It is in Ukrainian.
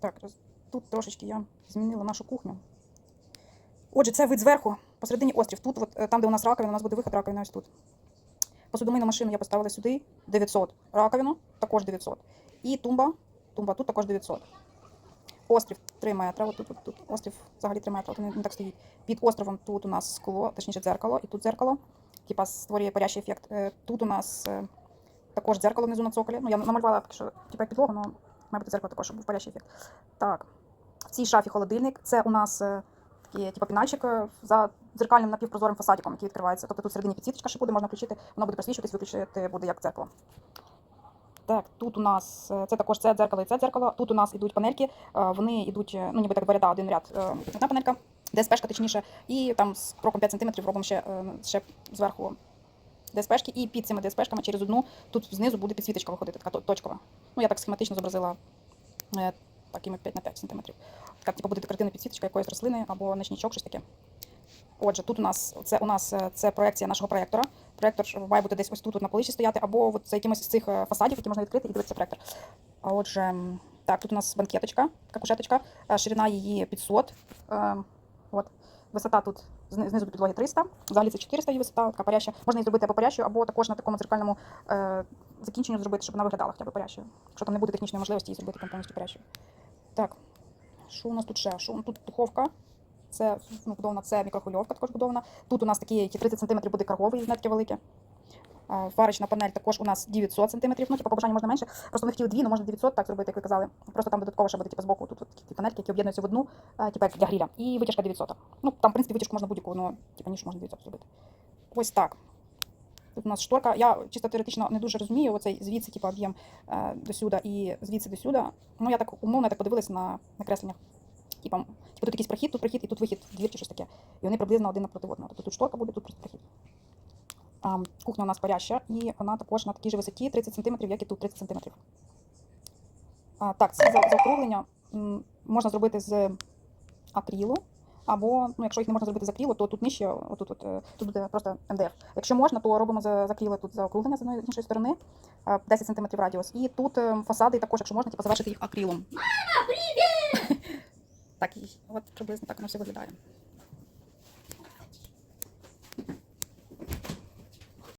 Так, тут трошечки я змінила нашу кухню. Отже, це вид зверху, посередині острів. Тут, от, е, там, де у нас раковина, у нас буде виход раковина ось тут. Посудомийну машину я поставила сюди 900. Раковину також 900. І тумба, тумба тут також 900. Острів 3 метри. От тут, от тут. Острів взагалі 3 метри, він так стоїть. Під островом тут у нас скло, точніше дзеркало, і тут дзеркало. Типа створює парящий ефект. Е, Тут у нас е, також дзеркало внизу на цоколі. Ну, я намалювала що типа підлогу, але має бути дзеркало також, щоб був парящий ефект. Так. В цій шафі холодильник. Це у нас е, такий, типу, пінальчик е, за дзеркальним напівпрозорим фасадиком, який відкривається. Тобто тут всередині підсвіточка ще буде, можна включити, воно буде просвічуватись, виключити буде як дзеркало. Так, тут у нас е, це також це дзеркало і це дзеркало. Тут у нас ідуть панельки, вони йдуть, ну ніби так два один ряд, одна панелька, ДСПшка точніше, і там з кроком 5 см робимо ще, ще зверху ДСПшки, і під цими ДСПшками через одну тут знизу буде підсвіточка виходити, така точкова. Ну я так схематично зобразила е, такими 5 на 5 см. Така типу буде декоративна підсвіточка якоїсь рослини або ночничок, щось таке. Отже, тут у нас це у нас е, це проекція нашого проектора. Проектор має бути десь ось тут от на поличі стояти, або от за якимось з цих е, фасадів, які можна відкрити, і дивитися проектор. Отже, так, тут у нас банкеточка, така кушеточка, е, ширина її 500. е, От. Висота тут знизу до підлоги 300, взагалі це 400 її висота, така паряща. Можна її зробити або парящою, або також на такому дзеркальному е, закінченню зробити, щоб вона виглядала хоча б парящою. Якщо там не буде технічної можливості її зробити там повністю парящою. Так, що у нас тут ще? Що тут духовка? Це ну, будована, це мікрохвильовка також будована. Тут у нас такі які 30 см буде карговий, знатки велике. А, Варочна панель також у нас 900 см. Ну, типу, по бажанню можна менше. Просто ми хотіли дві, але можна 900 так зробити, як ви казали. Просто там додатково ще буде типу, збоку тут от такі панельки, які об'єднуються в одну, типу як для гріля. І витяжка 900. Ну, там, в принципі, витяжку можна будь-яку, але типу, ніж можна 900 зробити. Ось так. Тут у нас шторка. Я чисто теоретично не дуже розумію оцей звідси, типу, об'єм е, до сюди і звідси до сюди. Ну, я так умовно я так подивилась на, на кресленнях. Типа, типу, тут якийсь прохід, тут прохід і тут вихід, двір чи щось таке. І вони приблизно один напроти одного. Тобто тут шторка буде, тут прохід. Кухня у нас паряща, і вона також на такій же висоті 30 см, як і тут 30 см. Так, ці заокруглення можна зробити з акрилу. Або, ну, якщо їх не можна зробити з акрилу, то тут нижче, отут, от, е, тут буде просто МДФ. Якщо можна, то робимо з акрилу тут заокруглення з одної з іншої сторони, 10 см радіус. І тут е, фасади також, якщо можна, типу, завершити їх акрилом. Мама, привіт! так, от приблизно так воно все виглядає.